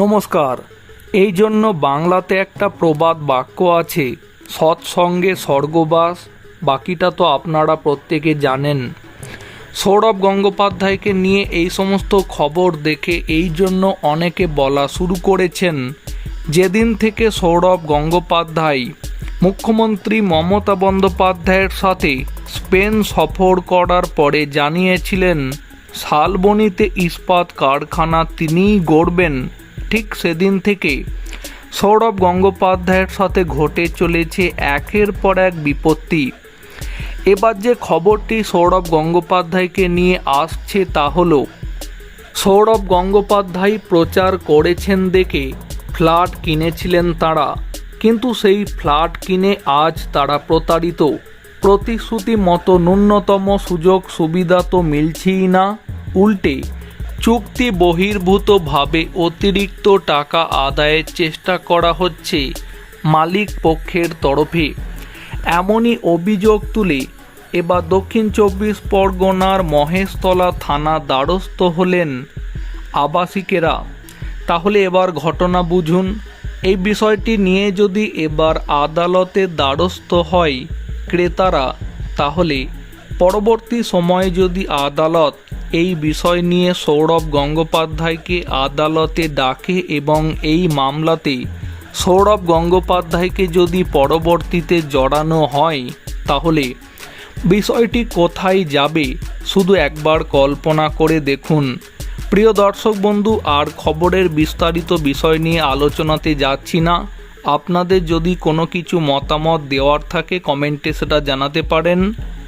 নমস্কার। এই জন্য বাংলাতে একটা প্রবাদ বাক্য আছে, সৎসঙ্গে স্বর্গবাস, বাকিটা তো আপনারা প্রত্যেকে জানেন। সৌরভ গঙ্গোপাধ্যায়কে নিয়ে এই সমস্ত খবর দেখে এই জন্য অনেকে বলা শুরু করেছেন, যেদিন থেকে সৌরভ গঙ্গোপাধ্যায় মুখ্যমন্ত্রী মমতা বন্দ্যোপাধ্যায়ের সাথে স্পেন সফর করার পরে জানিয়েছিলেন, শালবনিতে ইস্পাত কারখানা তিনিই গড়বেন। ঠিক সেদিন থেকে সৌরভ গঙ্গোপাধ্যায়ের সাথে ঘটে চলেছে একের পর এক বিপত্তি। এবার যে খবরটি সৌরভ গঙ্গোপাধ্যায়কে নিয়ে আসছে তা হল, সৌরভ গঙ্গোপাধ্যায় প্রচার করেছেন দেখে ফ্ল্যাট কিনেছিলেন তারা, কিন্তু সেই ফ্ল্যাট কিনে আজ তারা প্রতারিত। প্রতিশ্রুতি মতো ন্যূনতম সুযোগ সুবিধা তো মিলছেই না, উল্টে চুক্তি বহির্ভূতভাবে অতিরিক্ত টাকা আদায়ের চেষ্টা করা হচ্ছে মালিক পক্ষের তরফে। এমনই অভিযোগ তুলে এবার দক্ষিণ চব্বিশ পরগনার মহেশতলা থানা দ্বারস্থ হলেন আবাসিকেরা। তাহলে এবার ঘটনা বুঝুন। এই বিষয়টি নিয়ে যদি এবার আদালতের দ্বারস্থ হয় ক্রেতারা, তাহলে পরবর্তী সময়ে যদি আদালত এই বিষয় নিয়ে সৌরভ গঙ্গোপাধ্যায়কে আদালতে ডাকে এবং এই মামলাতে সৌরভ গঙ্গোপাধ্যায়কে যদি পরবর্তীতে জড়ানো হয়, তাহলে বিষয়টি কোথায় যাবে শুধু একবার কল্পনা করে দেখুন। প্রিয় দর্শক বন্ধু, আর খবরের বিস্তারিত বিষয় নিয়ে আলোচনাতে যাচ্ছি না। আপনাদের যদি কোনো কিছু মতামত দেওয়ার থাকে, কমেন্টে সেটা জানাতে পারেন।